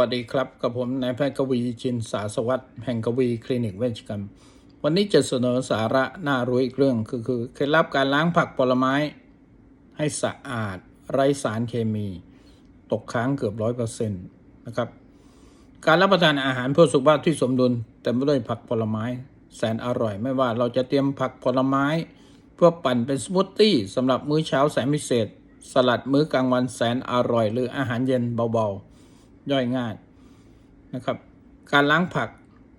สวัสดีครับกับผมนายแพทย์กวีจินสาสวัสดิ์แห่งกวีคลินิกเวชกรรม วันนี้จะเสนอสาระน่ารู้อีกเรื่องคือคือเคล็ดลับการล้างผักผลไม้ ให้สะอาดไร้สารเคมี ตกค้างเกือบร้อยเปอร์เซ็นต์นะครับ การรับประทานอาหารเพื่อสุขภาพที่สมดุลเต็มไปด้วยผักผลไม้ แสนอร่อยไม่ว่าเราจะเตรียมผักผลไม้ เพื่อปั่นเป็นสมูทตี้สำหรับมื้อเช้าแสนพิเศษ สลัดมื้อกลางวันแสนอร่อย หรืออาหารเย็นเบาๆ ย่อยง่ายนะครับ การล้างผัก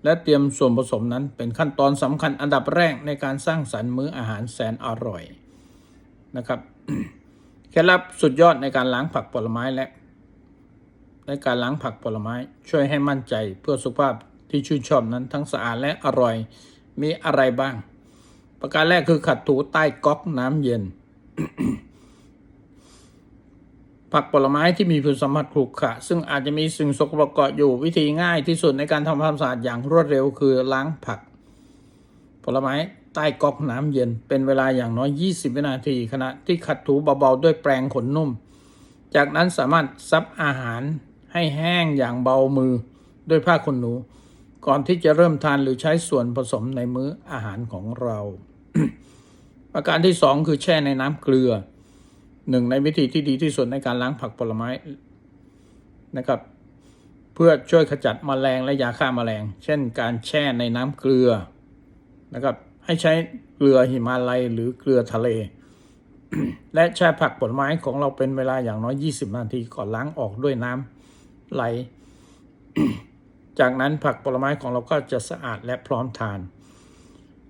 และเตรียมส่วนผสมนั้นเป็นขั้นตอนสำคัญอันดับแรกในการสร้างสรรค์มื้ออาหารแสนอร่อยนะครับเคล็ดลับสุดยอดในการล้างผักผลไม้และในการล้างผักผลไม้ช่วยให้มั่นใจเพื่อสุขภาพที่ชื่นชอบนั้นทั้งสะอาดและอร่อยมีอะไรบ้าง ประการแรกคือขัดถูใต้ก๊อกน้ำเย็น ผักผลไม้ที่มีผิวสัมผัสขรุขระซึ่งอาจจะมีสิ่งสกปรกเกาะอยู่วิธีง่ายที่สุดในการทำความสะอาดอย่างรวดเร็วคือล้างผัก ผลไม้ใต้ก๊อกน้ำเย็นเป็นเวลาอย่างน้อย 20 วินาที ขณะที่ขัดถูเบาๆด้วยแปรงขนนุ่ม จากนั้นสามารถซับอาหารให้แห้งอย่างเบามือด้วยผ้าขนหนู ก่อนที่จะเริ่มทานหรือใช้ส่วนผสมในมื้ออาหารของเรา ประการที่สองคือแช่ในน้ำเกลือ หนึ่งในวิธีที่ดีที่สุดในการล้างผักผลไม้นะครับ เพื่อช่วยขจัดมแมลงและยาฆ่ามาแมลง เช่น การแช่ในน้ำเกลือนะครับ ให้ใช้เกลือหิมาลัยหรือเกลือทะเล และแช่ผักผลไม้ของเราเป็นเวลาอย่างน้อย 20 นาทีก่อนล้างออกด้วยน้ำไหล จากนั้นผักผลไม้ของเราก็จะสะอาดและพร้อมทาน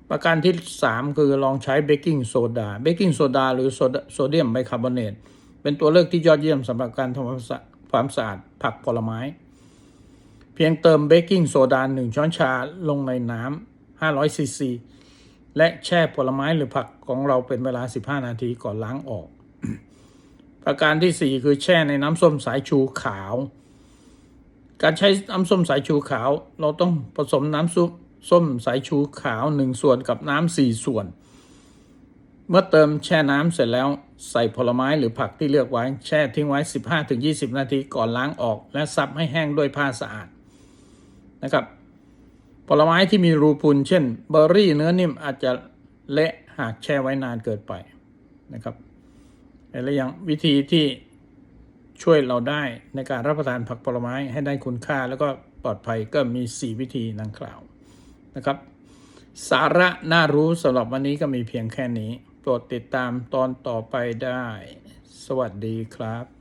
ประการที่ 3 คือลองใช้เบกกิ้งโซดา เบกกิ้งโซดาหรือโซเดียมไบคาร์บอเนต เป็นตัวเลือกที่ยอดเยี่ยมสำหรับการทำความสะความสะอาดผักผลไม้ เพียงเติมเบกกิ้งโซดา 1 ช้อนชาลงในน้ำ500ซีซี และแช่ผลไม้หรือผักของเราเป็นเวลา 15 นาทีก่อนล้างออก ประการที่ 4 คือแช่ในน้ำส้มสายชูขาว การใช้น้ำส้มสายชูขาว เราต้องผสมน้ำซุป ส้มสายชูขาว 1 ส่วนกับน้ำ4ส่วน เมื่อเติมแช่น้ำเสร็จแล้วใส่ผลไม้หรือผักที่เลือกไว้แช่ทิ้งไว้ 15-20 นาทีก่อนล้างออก และซับให้แห้งด้วยผ้าสะอาดนะครับ ผลไม้ที่มีรูพุนเช่นเบอร์รี่เนื้อนิ่มอาจจะเละหากแช่ไว้นานเกินไปนะครับและยังวิธีที่ช่วยเราได้ในการรับประทานผักผลไม้ให้ได้คุณค่าแล้วก็ปลอดภัยก็มี 4 วิธีดังกล่าว นะครับ สาระน่ารู้สำหรับวันนี้ก็มีเพียงแค่นี้ โปรดติดตามตอนต่อไปได้ สวัสดีครับ